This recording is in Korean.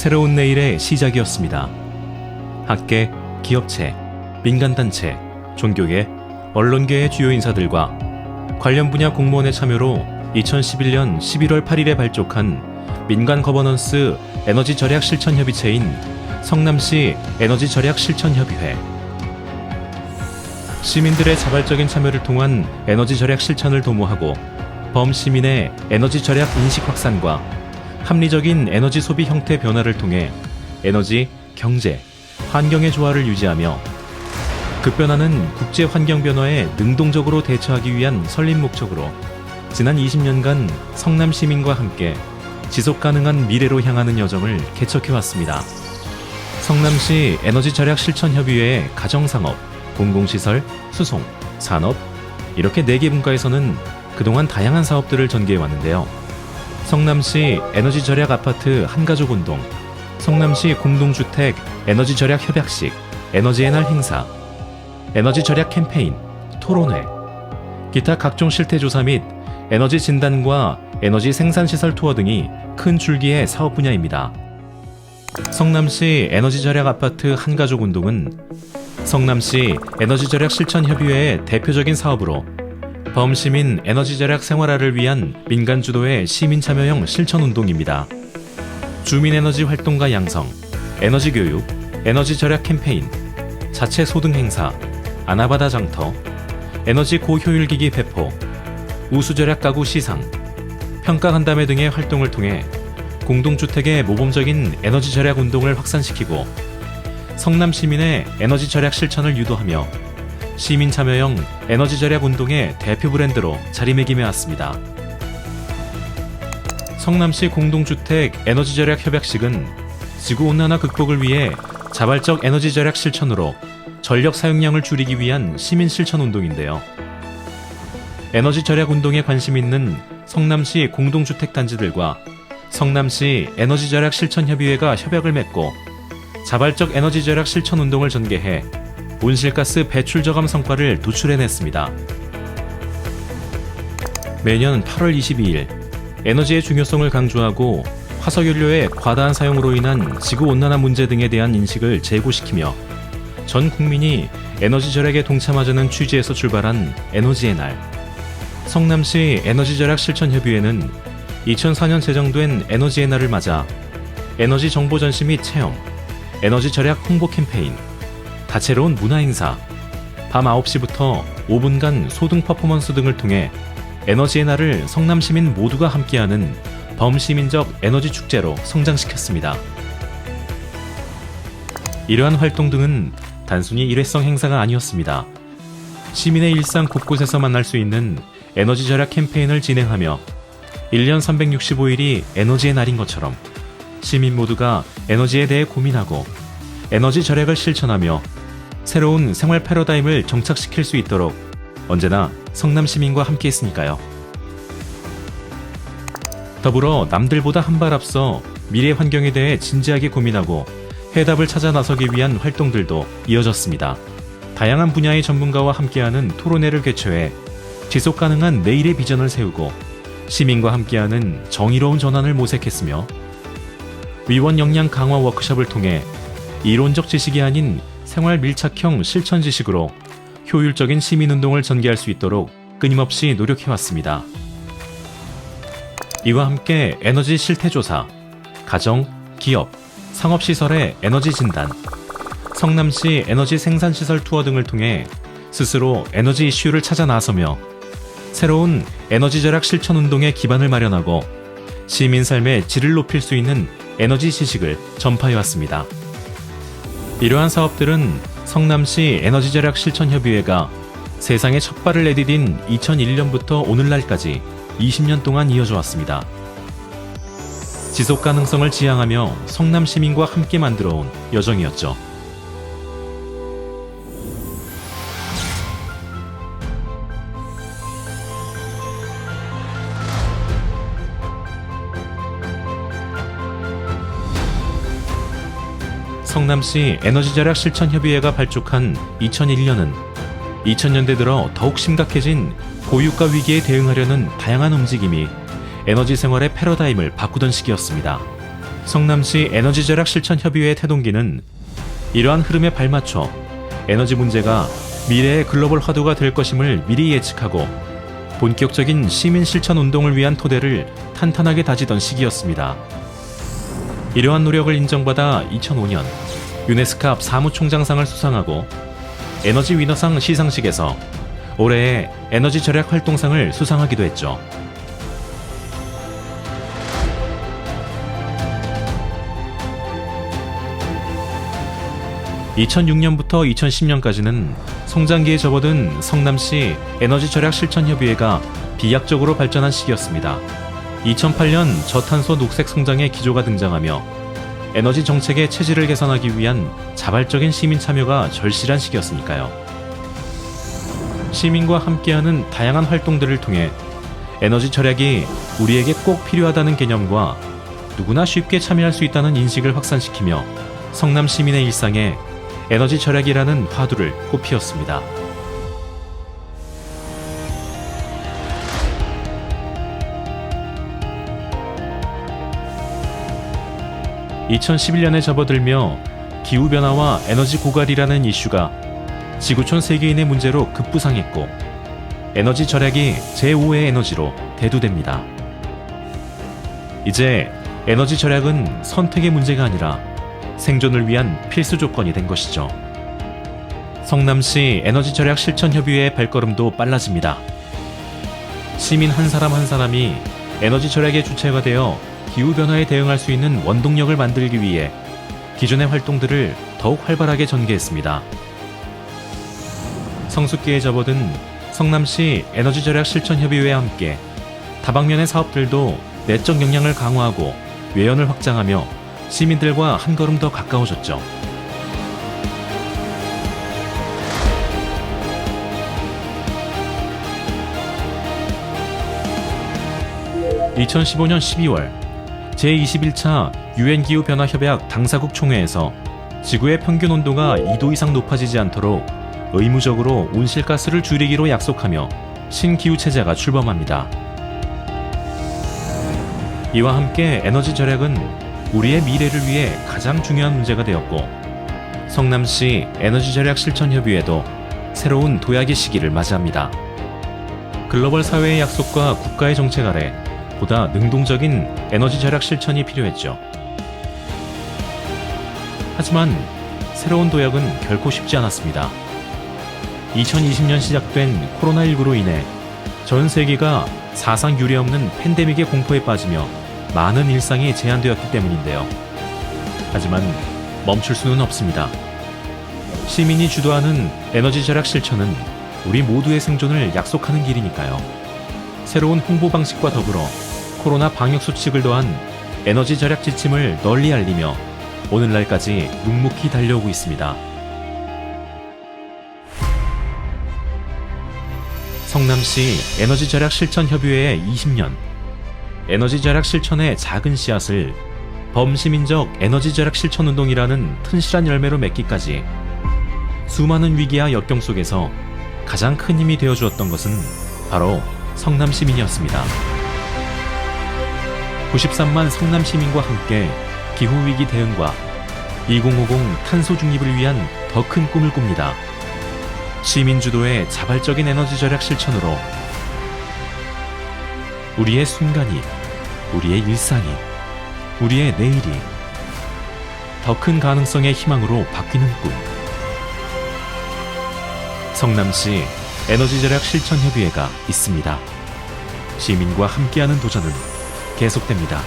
새로운 내일의 시작이었습니다. 학계, 기업체, 민간단체, 종교계, 언론계의 주요 인사들과 관련 분야 공무원의 참여로 2011년 11월 8일에 발족한 민간 거버넌스 에너지 절약 실천 협의체인 성남시 에너지 절약 실천 협의회. 시민들의 자발적인 참여를 통한 에너지 절약 실천을 도모하고 범시민의 에너지 절약 인식 확산과 합리적인 에너지 소비 형태 변화를 통해 에너지, 경제, 환경의 조화를 유지하며 급변하는 국제 환경 변화에 능동적으로 대처하기 위한 설립 목적으로 지난 20년간 성남 시민과 함께 지속 가능한 미래로 향하는 여정을 개척해 왔습니다. 성남시 에너지 절약 실천 협의회의 가정상업, 공공시설, 수송, 산업 이렇게 네 개 분과에서는 그동안 다양한 사업들을 전개해 왔는데요. 성남시 에너지 절약 아파트 한가족 운동, 성남시 공동주택 에너지 절약 협약식, 에너지의 날 행사, 에너지 절약 캠페인, 토론회, 기타 각종 실태 조사 및 에너지 진단과 에너지 생산 시설 투어 등이 큰 줄기의 사업 분야입니다. 성남시 에너지 절약 아파트 한가족 운동은 성남시 에너지 절약 실천 협의회의 대표적인 사업으로 범시민 에너지 절약 생활화를 위한 민간 주도의 시민 참여형 실천 운동입니다. 주민 에너지 활동가 양성, 에너지 교육, 에너지 절약 캠페인, 자체 소등 행사, 아나바다 장터, 에너지 고효율 기기 배포, 우수 절약 가구 시상, 평가 간담회 등의 활동을 통해 공동주택의 모범적인 에너지 절약 운동을 확산시키고 성남 시민의 에너지 절약 실천을 유도하며 시민 참여형 에너지 절약 운동의 대표 브랜드로 자리매김해 왔습니다. 성남시 공동주택 에너지 절약 협약식은 지구 온난화 극복을 위해 자발적 에너지 절약 실천으로 전력 사용량을 줄이기 위한 시민 실천 운동인데요. 에너지 절약 운동에 관심 있는 성남시 공동주택 단지들과 성남시 에너지 절약 실천 협의회가 협약을 맺고 자발적 에너지 절약 실천 운동을 전개해 온실가스 배출 저감 성과를 도출해냈습니다. 매년 8월 22일 에너지의 중요성을 강조하고 화석연료의 과다한 사용으로 인한 지구 온난화 문제 등에 대한 인식을 재고시키며 전 국민이 에너지 절약에 동참하자는 취지에서 출발한 에너지의 날. 성남시 에너지 절약 실천 협의회는 2004년 제정된 에너지의 날을 맞아 에너지 정보 전시 및 체험, 에너지 절약 홍보 캠페인, 다채로운 문화 행사, 밤 9시부터 5분간 소등 퍼포먼스 등을 통해 에너지의 날을 성남 시민 모두가 함께하는 범시민적 에너지 축제로 성장시켰습니다. 이러한 활동 등은 단순히 일회성 행사가 아니었습니다. 시민의 일상 곳곳에서 만날 수 있는 에너지 절약 캠페인을 진행하며 1년 365일이 에너지의 날인 것처럼 시민 모두가 에너지에 대해 고민하고 에너지 절약을 실천하며 새로운 생활 패러다임을 정착시킬 수 있도록 언제나 성남 시민과 함께 했으니까요. 더불어 남들보다 한 발 앞서 미래 환경에 대해 진지하게 고민하고 해답을 찾아 나서기 위한 활동들도 이어졌습니다. 다양한 분야의 전문가와 함께하는 토론회를 개최해 지속 가능한 내일의 비전을 세우고 시민과 함께하는 정의로운 전환을 모색했으며 위원 역량 강화 워크숍을 통해 이론적 지식이 아닌 생활 밀착형 실천 지식으로 효율적인 시민운동을 전개할 수 있도록 끊임없이 노력해왔습니다. 이와 함께 에너지 실태조사, 가정, 기업, 상업시설의 에너지 진단, 성남시 에너지 생산시설 투어 등을 통해 스스로 에너지 이슈를 찾아 나서며 새로운 에너지 절약 실천 운동의 기반을 마련하고 시민 삶의 질을 높일 수 있는 에너지 지식을 전파해 왔습니다. 이러한 사업들은 성남시 에너지 절약 실천 협의회가 세상에 첫 발을 내디딘 2001년부터 오늘날까지 20년 동안 이어져 왔습니다. 지속 가능성을 지향하며 성남 시민과 함께 만들어 온 여정이었죠. 성남시 에너지 절약 실천 협의회가 발족한 2001년은 2000년대 들어 더욱 심각해진 고유가 위기에 대응하려는 다양한 움직임이 에너지 생활의 패러다임을 바꾸던 시기였습니다. 성남시 에너지 절약 실천 협의회 태동기는 이러한 흐름에 발맞춰 에너지 문제가 미래의 글로벌 화두가 될 것임을 미리 예측하고 본격적인 시민 실천 운동을 위한 토대를 탄탄하게 다지던 시기였습니다. 이러한 노력을 인정받아 2005년 유네스캅 사무총장상을 수상하고 에너지 위너상 시상식에서 올해의 에너지 절약 활동상을 수상하기도 했죠. 2006년부터 2010년까지는 성장기에 접어든 성남시 에너지 절약 실천 협의회가 비약적으로 발전한 시기였습니다. 2008년 저탄소 녹색 성장의 기조가 등장하며 에너지 정책의 체질을 개선하기 위한 자발적인 시민 참여가 절실한 시기였으니까요. 시민과 함께하는 다양한 활동들을 통해 에너지 절약이 우리에게 꼭 필요하다는 개념과 누구나 쉽게 참여할 수 있다는 인식을 확산시키며 성남 시민의 일상에 에너지 절약이라는 화두를 꽃피웠습니다. (2011년에) 접어들며 기후변화와 에너지 고갈이라는 이슈가 지구촌 세계인의 문제로 급부상했고 에너지 절약이 제5의 에너지로 대두됩니다. 이제 에너지 절약은 선택의 문제가 아니라 생존을 위한 필수 조건이 된 것이죠. 성남시 에너지 절약 실천 협의회의 발걸음도 빨라집니다. 시민 한 사람 한 사람이 에너지 절약의 주체가 되어 기후 변화에 대응할 수 있는 원동력을 만들기 위해 기존의 활동들을 더욱 활발하게 전개했습니다. 성숙기에 접어든 성남시 에너지 절약 실천 협의회와 함께 다방면의 사업들도 내적 역량을 강화하고 외연을 확장하며 시민들과 한 걸음 더 가까워졌죠. (2015년 12월) 제21차 유엔 기후 변화 협약 당사국 총회에서 지구의 평균 온도가 2도 이상 높아지지 않도록 의무적으로 온실가스를 줄이기로 약속하며 신기후 체제가 출범합니다. 이와 함께 에너지 절약은 우리의 미래를 위해 가장 중요한 문제가 되었고 성남시 에너지 절약 실천 협의회도 새로운 도약의 시기를 맞이합니다. 글로벌 사회의 약속과 국가의 정책 아래 보다 능동적인 에너지 절약 실천이 필요했죠. 하지만 새로운 도약은 결코 쉽지 않았습니다. 2020년 시작된 코로나19로 인해 전 세계가 사상 유례 없는 팬데믹의 공포에 빠지며 많은 일상이 제한되었기 때문인데요. 하지만 멈출 수는 없습니다. 시민이 주도하는 에너지 절약 실천은 우리 모두의 생존을 약속하는 길이니까요. 새로운 홍보 방식과 더불어 코로나 방역 수칙을 더한 에너지 절약 지침을 널리 알리며 오늘날까지 묵묵히 달려오고 있습니다. 성남시 에너지 절약 실천 협의회의 20년 에너지 절약 실천의 작은 씨앗을 범시민적 에너지 절약 실천 운동이라는 튼실한 열매로 맺기까지 수많은 위기와 역경 속에서 가장 큰 힘이 되어 주었던 것은 바로 성남 시민이었습니다. 93만 성남 시민과 함께 기후 위기 대응과 2050 탄소 중립을 위한 더 큰 꿈을 꿉니다. 시민 주도의 자발적인 에너지 절약 실천으로 우리의 순간이, 우리의 일상이, 우리의 내일이 더 큰 가능성의 희망으로 바뀌는 꿈. 성남시 에너지 절약 실천 협의회가 있습니다. 시민과 함께하는 도전은 계속됩니다.